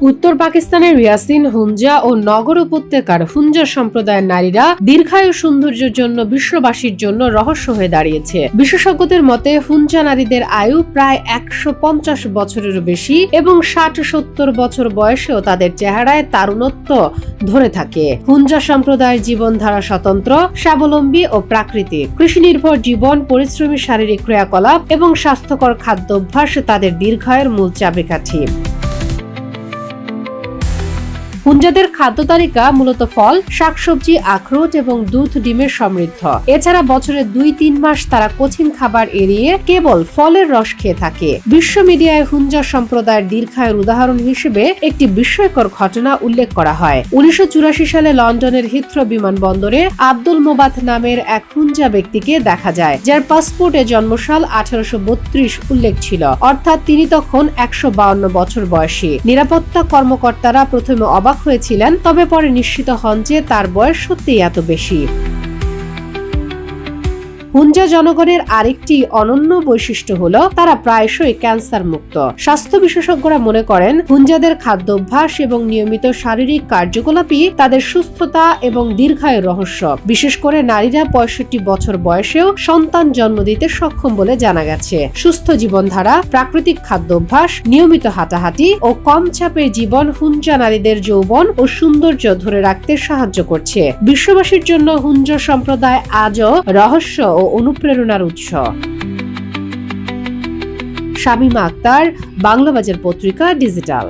উত্তর পাকিস্তানের রিয়াসিন হুঞ্জা ও নগর উপত্যকার হুঞ্জা সম্প্রদায়ের নারীরা দীর্ঘায়ু সৌন্দর্যের জন্য বিশ্ববাসীর জন্য রহস্য হয়ে দাঁড়িয়েছে। বিশেষজ্ঞদের মতে হুঞ্জা নারীদের আয়ু প্রায় একশো পঞ্চাশ বছরেরও বেশি এবং ষাট সত্তর বছর বয়সেও তাদের চেহারায় তারুণত্ব ধরে থাকে। হুঞ্জা সম্প্রদায়ের জীবনধারা স্বতন্ত্র, স্বাবলম্বী ও প্রাকৃতিক। কৃষি নির্ভর জীবন, পরিশ্রমী শারীরিক ক্রিয়াকলাপ এবং স্বাস্থ্যকর খাদ্যাভ্যাস তাদের দীর্ঘায়ের মূল চাবিকাঠি। হুঞ্জাদের খাদ্য তালিকা মূলত ফল, শাকসবজি, আখরোট এবং দুধ, ডিমের সমৃদ্ধ। এছাড়া বছরের দুই তিন মাস তারা কঠিন খাবার এড়িয়ে কেবল ফলের রস খেয়ে থাকে। বিশ্ব মিডিয়ায় হুঞ্জা সম্প্রদায়ের দীর্ঘায়ের উদাহরণ হিসেবে একটি বিস্ময়কর ঘটনা উল্লেখ করা হয়। উনিশশো সালে লন্ডনের হিথ্রো বিমানবন্দরে আব্দুল মোবাত নামের এক হুঞ্জা ব্যক্তিকে দেখা যায়, যার পাসপোর্টে জন্মসাল আঠারোশো বত্রিশ উল্লেখ ছিল। অর্থাৎ তিনি তখন একশো বছর বয়সী। নিরাপত্তা কর্মকর্তারা প্রথমে অবাক হয়েছিলেন তবে পরে নিশ্চিত হন যে তার বয়স সত্যিই এত বেশি। হুঞ্জা জনগণের আরেকটি অনন্য বৈশিষ্ট্য হলো তারা প্রায়শই ক্যান্সার মুক্ত। স্বাস্থ্য বিশেষজ্ঞরা মনে করেন হুঞ্জাদের খাদ্যাভ্যাস এবং নিয়মিত শারীরিক কার্যকলাপই তাদের সুস্থতা এবং দীর্ঘায়ুর রহস্য। বিশেষ করে নারীরা পঁয়ষট্টি বছর বয়সেও সন্তান জন্ম দিতে সক্ষম বলে জানা গেছে। সুস্থ জীবনধারা, প্রাকৃতিক খাদ্যাভ্যাস, নিয়মিত হাঁটাহাঁটি ও কম চাপের জীবন হুঞ্জা নারীদের যৌবন ও সৌন্দর্য ধরে রাখতে সাহায্য করছে। বিশ্ববাসীর জন্য হুঞ্জ সম্প্রদায় আজও রহস্য ও অনুপ্রেরণার উৎস। শামিমা আক্তার বাংলা বাজার পত্রিকা ডিজিটাল।